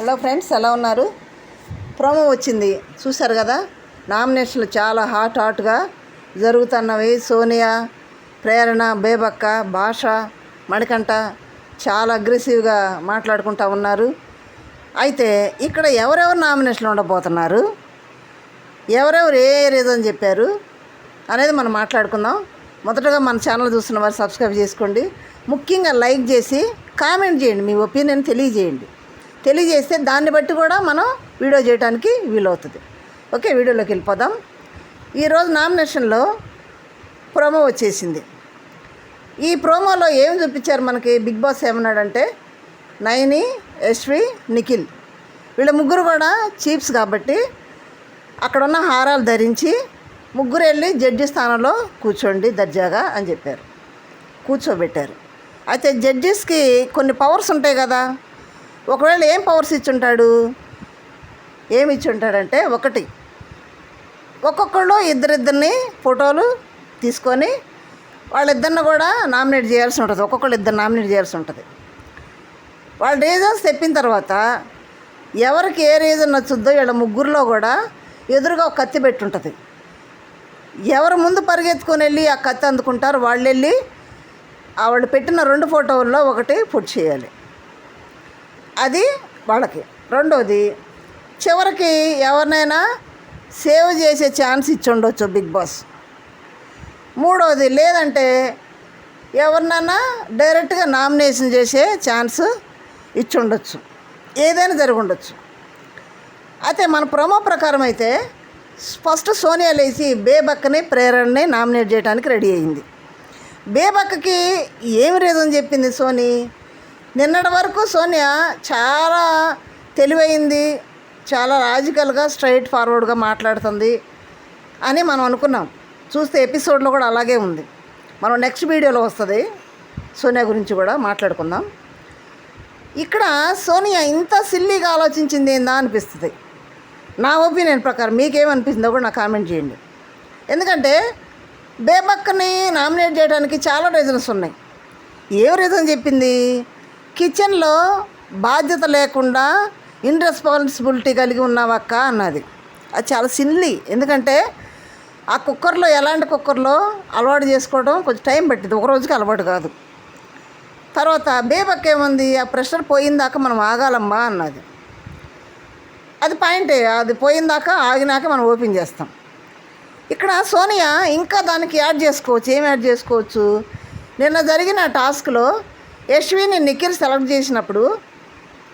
Hello friends ఎలా ఉన్నారు? Promo వచ్చింది. చూశారు కదా? నామినేషన్లు చాలా హాట్ హాట్గా జరుగుతున్నవి. సోనియా ప్రేరణ బేబక్క భాష మణికంట చాలా అగ్రెసివ్గా మాట్లాడుకుంటూ ఉన్నారు. అయితే ఇక్కడ ఎవరెవరు నామినేషన్లు ఉండబోతున్నారు? ఎవరెవరు ఏ రీజన్ చెప్పారు? అనేది మనం మాట్లాడుకుందాం. మొదటగా మన ఛానల్ చూస్తున్న వారు సబ్స్క్రైబ్ చేసుకోండి. ముఖ్యంగా లైక్ చేసి కామెంట్ చేయండి. మీ ఒపీనియన్ తెలియజేయండి. తెలియజేస్తే దాన్ని బట్టి కూడా మనం వీడియో చేయడానికి వీలవుతుంది. ఓకే వీడియోలోకి వెళ్ళిపోదాం. ఈరోజు నామినేషన్లో ప్రోమో వచ్చేసింది. ఈ ప్రోమోలో ఏం చూపించారు మనకి? బిగ్ బాస్ ఏమన్నాడంటే నైని యశ్వి నిఖిల్. వీళ్ళ ముగ్గురు కూడా చీప్స్ కాబట్టి అక్కడ ఉన్న హారాలు ధరించి ముగ్గురు వెళ్ళి జడ్జి స్థానంలో కూర్చోండి దర్జాగా అని చెప్పారు. కూర్చోబెట్టారు. అయితే జడ్జెస్కి కొన్ని పవర్స్ ఉంటాయి కదా? ఒకవేళ ఏం పవర్స్ ఇచ్చుంటాడు? ఏమి ఇచ్చుంటాడంటే ఒకటి. ఒక్కొక్కళ్ళు ఇద్దరిద్దరిని ఫోటోలు తీసుకొని వాళ్ళిద్దరిని కూడా నామినేట్ చేయాల్సి ఉంటుంది. ఒక్కొక్కళ్ళు ఇద్దరు నామినేట్ చేయాల్సి ఉంటుంది. వాళ్ళ రీజన్స్ తెప్పిన తర్వాత ఎవరికి ఏ రీజన్ నచ్చుద్దో వీళ్ళ ముగ్గురులో కూడా ఎదురుగా ఒక కత్తి పెట్టుంటుంది. ఎవరు ముందు పరిగెత్తుకొని వెళ్ళి ఆ కత్తి అందుకుంటారు వాళ్ళు వెళ్ళి ఆవిడ పెట్టిన రెండు ఫోటోల్లో ఒకటి పుట్ చేయాలి. అది వాళ్ళకి. రెండోది చివరికి ఎవరినైనా సేవ్ చేసే ఛాన్స్ ఇచ్చి ఉండొచ్చు బిగ్ బాస్. మూడోది లేదంటే ఎవరినైనా డైరెక్ట్గా నామినేషన్ చేసే ఛాన్స్ ఇచ్చి ఉండొచ్చు. ఏదైనా జరిగి ఉండొచ్చు. అయితే మన ప్రమో ప్రకారం అయితే ఫస్ట్ సోనియా లేచి బేబక్కని ప్రేరణని నామినేట్ చేయడానికి రెడీ అయింది. బేబక్కకి ఏమి రీజన్ చెప్పింది సోనీ? నిన్నటి వరకు సోనియా చాలా తెలివైంది చాలా లాజికల్గా స్ట్రైట్ ఫార్వర్డ్గా మాట్లాడుతుంది అని మనం అనుకున్నాం. చూస్తే ఎపిసోడ్లో కూడా అలాగే ఉంది. మనం నెక్స్ట్ వీడియోలో వస్తుంది. సోనియా గురించి కూడా మాట్లాడుకుందాం. ఇక్కడ సోనియా ఇంత సిల్లీగా ఆలోచించింది ఏందా అనిపిస్తుంది. నా ఒపీనియన్ ప్రకారం మీకేమనిపిస్తుందో కూడా నాకు కామెంట్ చేయండి. ఎందుకంటే బేబక్కని నామినేట్ చేయడానికి చాలా రీజన్స్ ఉన్నాయి. ఏ రీజన్ చెప్పింది? కిచెన్లో బాధ్యత లేకుండా ఇన్రెస్పాన్సిబిలిటీ కలిగి ఉన్నావక్క అన్నది. అది చాలా సిల్లీ ఎందుకంటే ఆ కుక్కర్లో ఎలాంటి కుక్కర్లో అలవాటు చేసుకోవడం కొంచెం టైం పట్టింది ఒక రోజుకి అలవాటు కాదు. తర్వాత బేబక్క ఏముంది? ఆ ప్రెషర్ పోయిందాక మనం ఆగాలమ్మా అన్నది. అది పాయింటే అది పోయిందాక ఆగినాక మనం ఓపెన్ చేస్తాం. ఇక్కడ సోనియా ఇంకా దానికి యాడ్ చేసుకోవచ్చు. ఏం యాడ్ చేసుకోవచ్చు? నిన్న జరిగిన టాస్క్లో యశ్విని నిఖిల్ సెలెక్ట్ చేసినప్పుడు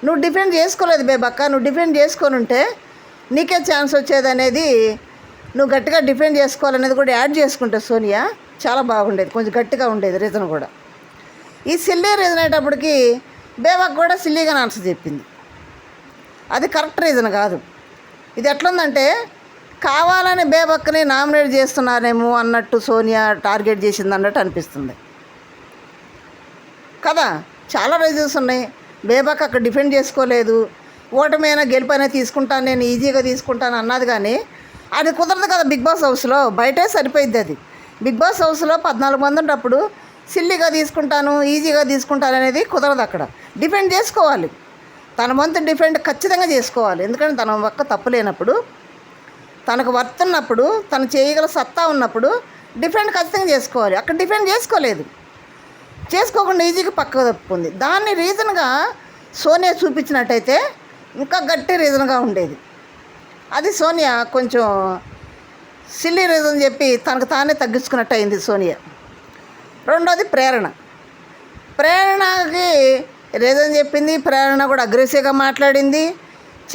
నువ్వు డిఫెండ్ చేసుకోలేదు బేబక్క నువ్వు డిఫెండ్ చేసుకొని ఉంటే నీకే ఛాన్స్ వచ్చేది అనేది నువ్వు గట్టిగా డిఫెండ్ చేసుకోవాలనేది కూడా యాడ్ చేసుకుంటే సోనియా చాలా బాగుండేది కొంచెం గట్టిగా ఉండేది రీజన్ కూడా. ఈ సిల్లీ రీజన్ అయ్యేటప్పటికి బేబక్ కూడా సిల్లీగా ఆన్సర్ చెప్పింది. అది కరెక్ట్ రీజన్ కాదు. ఇది ఎట్లుందంటే కావాలని బేబక్కని నామినేట్ చేస్తున్నారేమో అన్నట్టు సోనియా టార్గెట్ చేసింది అన్నట్టు అనిపిస్తుంది. కదా? చాలా రైజెస్ ఉన్నాయి. బేబాక్ అక్కడ డిఫెండ్ చేసుకోలేదు. ఓటమైనా గెలిపైనా తీసుకుంటాను నేను ఈజీగా తీసుకుంటాను అన్నది కానీ అది కుదరదు కదా బిగ్ బాస్ హౌస్లో. బయటే సరిపోయిద్ది అది. బిగ్ బాస్ హౌస్లో పద్నాలుగు మంది ఉన్నప్పుడు సిల్లీగా తీసుకుంటాను ఈజీగా తీసుకుంటాను అనేది కుదరదు అక్కడ. డిఫెండ్ చేసుకోవాలి. తన వంతు డిఫెండ్ ఖచ్చితంగా చేసుకోవాలి. ఎందుకంటే తన ఒక్క తప్పు లేనప్పుడు తనకు వర్త్ ఉన్నప్పుడు తను చేయగల సత్తా ఉన్నప్పుడు డిఫెండ్ ఖచ్చితంగా చేసుకోవాలి. అక్కడ డిఫెండ్ చేసుకోలేదు. చేసుకోకుండా ఈజీగా పక్కకు తప్పుకుంది. దాన్ని రీజన్గా సోనియా చూపించినట్టయితే ఇంకా గట్టి రీజన్గా ఉండేది. అది సోనియా కొంచెం సిల్లీ రీజన్ చెప్పి తనకు తానే తగ్గించుకున్నట్టు అయింది సోనియా. రెండోది ప్రేరణ. ప్రేరణకి రీజన్ చెప్పింది ప్రేరణ కూడా అగ్రెసివ్గా మాట్లాడింది.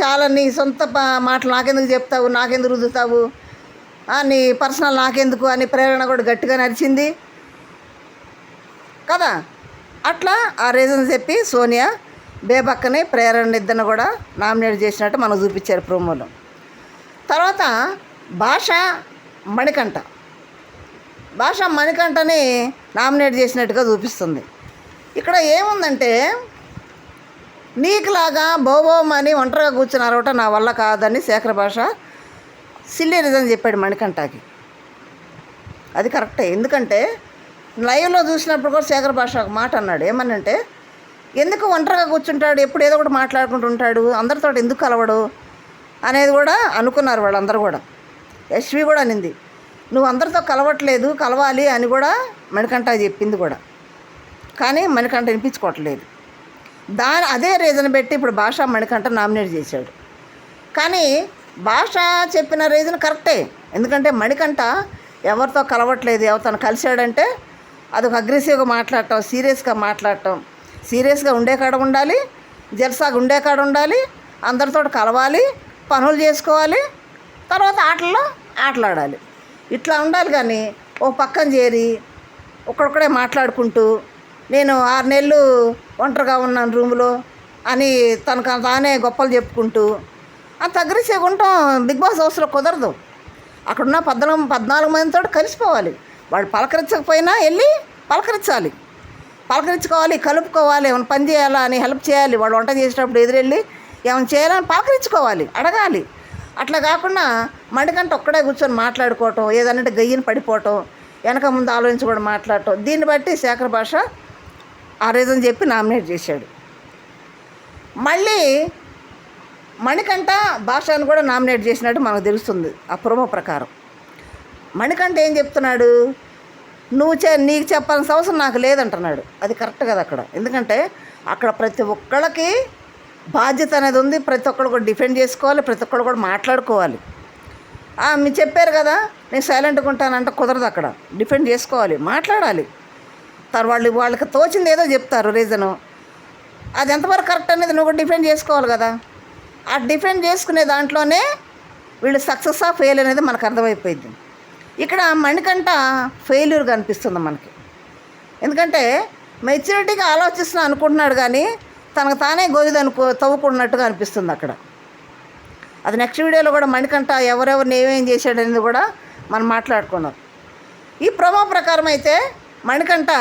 చాలా నీ సొంత మాటలు నాకెందుకు చెప్తావు నాకెందుకు రుద్దుతావు? నీ పర్సనల్ నాకెందుకు? అని ప్రేరణ కూడా గట్టిగా నడిచింది. కదా? అట్లా ఆ రీజన్ చెప్పి సోనియా బేబక్కని ప్రేరణ ఇద్దరిని కూడా నామినేట్ చేసినట్టు మనకు చూపించారు ప్రోమోలో తర్వాత భాష మణికంఠ. భాష మణికంఠని నామినేట్ చేసినట్టుగా చూపిస్తుంది. ఇక్కడ ఏముందంటే నీకులాగా బోబోమని ఒంటరిగా కూర్చుని అరవట నా వల్ల కాదని శేఖర భాష సిల్లీ రీజన్ చెప్పాడు మణికంఠకి. అది కరెక్టే ఎందుకంటే లైవ్లో చూసినప్పుడు కూడా శేఖర్ భాష ఒక మాట అన్నాడు. ఏమనంటే ఎందుకు ఒంటరిగా కూర్చుంటాడు? ఎప్పుడు ఏదో ఒకటి మాట్లాడుకుంటూ ఉంటాడు. అందరితో ఎందుకు కలవడు అనేది కూడా అనుకున్నారు వాళ్ళందరూ కూడా. యశ్వి కూడా అనింది నువ్వు అందరితో కలవట్లేదు కలవాలి అని కూడా మణికంఠ చెప్పింది కూడా. కానీ మణికంఠ వినిపించుకోవట్లేదు. దాని అదే రీజన్ పెట్టి ఇప్పుడు భాష మణికంఠ నామినేట్ చేశాడు. కానీ భాష చెప్పిన రీజన్ కరెక్టే ఎందుకంటే మణికంఠ ఎవరితో కలవట్లేదు ఎవరితో కలిశాడంటే అదొక అగ్రెసివ్గా మాట్లాడటం సీరియస్గా మాట్లాడటం. సీరియస్గా ఉండే కాడ ఉండాలి జల్సాగా ఉండే కాడ ఉండాలి అందరితో కలవాలి పనులు చేసుకోవాలి తర్వాత ఆటల్లో ఆటలాడాలి. ఇట్లా ఉండాలి కానీ ఓ పక్కన చేరి ఒక్కడొక్కడే మాట్లాడుకుంటూ నేను ఆరు నెలలు ఒంటరిగా ఉన్నాను రూమ్లో అని తనకు తానే గొప్పలు చెప్పుకుంటూ అంత అగ్రెసివ్గా ఉంటాం బిగ్ బాస్ హౌస్లో కుదరదు. అక్కడున్న పద్నాలుగు పద్నాలుగు మందితో కలిసిపోవాలి. వాడు పలకరించకపోయినా వెళ్ళి పలకరించాలి. పలకరించుకోవాలి కలుపుకోవాలి ఏమైనా పని చేయాలా అని హెల్ప్ చేయాలి. వాడు వంట చేసేటప్పుడు ఎదురెళ్ళి ఏమైనా చేయాలని పలకరించుకోవాలి అడగాలి. అట్లా కాకుండా మండికంట ఒక్కడే కూర్చొని మాట్లాడుకోవటం ఏదన్నట్టు గయ్యని పడిపోవటం వెనక ముందు ఆలోచించుకోవడం మాట్లాడటం దీన్ని బట్టి శేఖర్ భాష ఆ రీజన్ చెప్పి నామినేట్ చేశాడు. మళ్ళీ మణికంఠ భాషను కూడా నామినేట్ చేసినట్టు మనకు తెలుస్తుంది ఆ ప్రోమో ప్రకారం. మణికంఠ ఏం చెప్తున్నాడు? నువ్వు చే నీకు చెప్పాల్సిన అవసరం నాకు లేదంటున్నాడు. అది కరెక్ట్ కదా అక్కడ. ఎందుకంటే అక్కడ ప్రతి ఒక్కళ్ళకి బాధ్యత అనేది ఉంది. ప్రతి ఒక్కరు కూడా డిఫెండ్ చేసుకోవాలి. ప్రతి ఒక్కరు కూడా మాట్లాడుకోవాలి. మీరు చెప్పారు కదా నేను సైలెంట్గా ఉంటానంటే కుదరదు అక్కడ. డిఫెండ్ చేసుకోవాలి. మాట్లాడాలి. తర్వాత వాళ్ళు వాళ్ళకి తోచింది ఏదో చెప్తారు రీజను. అది ఎంతవరకు కరెక్ట్ అనేది నువ్వు కూడా డిఫెండ్ చేసుకోవాలి కదా. ఆ డిఫెండ్ చేసుకునే దాంట్లోనే వీళ్ళు సక్సెస్ ఆ ఫెయిల్ అనేది మనకు అర్థమైపోయింది. ఇక్కడ మణికంట ఫెయిల్యూర్ కనిపిస్తుంది మనకి. ఎందుకంటే మెచ్యూరిటీగా ఆలోచిస్తున్నా అనుకుంటున్నాడు కానీ తనకు తానే గొయ్యి అనుకో తవ్వుకున్నట్టుగా అనిపిస్తుంది అక్కడ. అది నెక్స్ట్ వీడియోలో కూడా మణికంట ఎవరెవరిని ఏమేం చేశాడనేది కూడా మనం మాట్లాడుకున్నాం ఈ ప్రొమో ప్రకారం అయితే మణికంట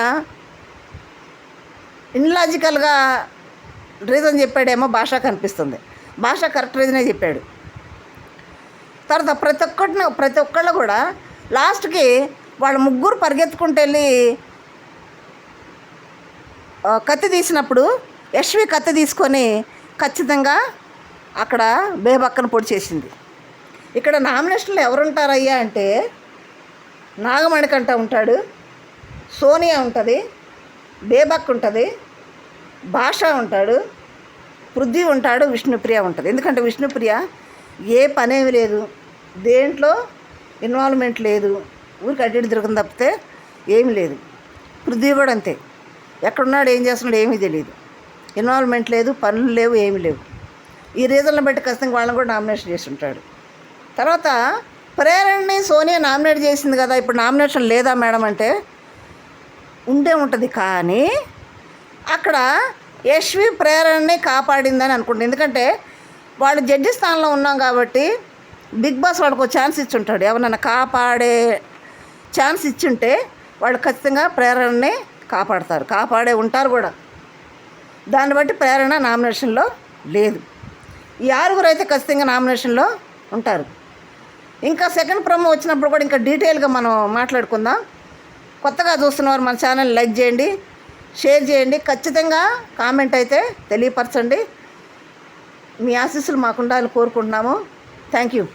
ఇన్లాజికల్గా రీజన్ చెప్పాడేమో భాష కనిపిస్తుంది. భాష కరెక్ట్ రీజనే చెప్పాడు. తర్వాత ప్రతి ఒక్కటిని ప్రతి ఒక్కళ్ళు కూడా లాస్ట్కి వాళ్ళ ముగ్గురు పరిగెత్తుకుంటూ వెళ్ళి కత్తి తీసినప్పుడు యశ్వి కత్తి తీసుకొని ఖచ్చితంగా అక్కడ బేబక్కను పొడి చేసింది. ఇక్కడ నామినేషన్లు ఎవరుంటారయ్యా అంటే నాగమణికంట ఉంటాడు సోనియా ఉంటుంది బేబక్ ఉంటుంది భాష ఉంటాడు పృథ్వీ ఉంటాడు విష్ణుప్రియ ఉంటుంది. ఎందుకంటే విష్ణుప్రియ ఏ పనేమి లేదు. దేంట్లో ఇన్వాల్వ్మెంట్ లేదు. ఊరికి అడ్డు ఇటు తిరగడం తప్పితే ఏమీ లేదు. పృథ్వీ కూడా అంతే. ఎక్కడున్నాడు ఏం చేస్తున్నాడు ఏమీ తెలియదు ఇన్వాల్వ్మెంట్ లేదు పనులు లేవు ఏమీ లేవు. ఈ రీజన్లు బట్టి ఖచ్చితంగా వాళ్ళని కూడా నామినేషన్ చేసి ఉంటాడు. తర్వాత ప్రేరణని సోనియా నామినేట్ చేసింది కదా ఇప్పుడు నామినేషన్ లేదా మేడం అంటే ఉండే ఉంటుంది కానీ అక్కడ యశ్వి ప్రేరణని కాపాడిందని అనుకుంటుంది. ఎందుకంటే వాళ్ళు జడ్జి స్థానంలో ఉన్నాం కాబట్టి బిగ్ బాస్ వాళ్ళకు ఛాన్స్ ఇచ్చుంటాడు. ఎవరన్నా కాపాడే ఛాన్స్ ఇచ్చుంటే వాళ్ళు ఖచ్చితంగా ప్రేరణని కాపాడతారు. కాపాడే ఉంటారు కూడా. దాన్ని బట్టి ప్రేరణ నామినేషన్లో లేదు. ఈ ఆరుగురు అయితే ఖచ్చితంగా నామినేషన్లో ఉంటారు. ఇంకా సెకండ్ ప్రమో వచ్చినప్పుడు కూడా ఇంకా డీటెయిల్గా మనం మాట్లాడుకుందాం. కొత్తగా చూస్తున్నవారు మన ఛానల్ లైక్ చేయండి షేర్ చేయండి ఖచ్చితంగా కామెంట్ అయితే తెలియపరచండి. మీ ఆశీస్సులు మాకుండాలని కోరుకుంటున్నాము. Thank you.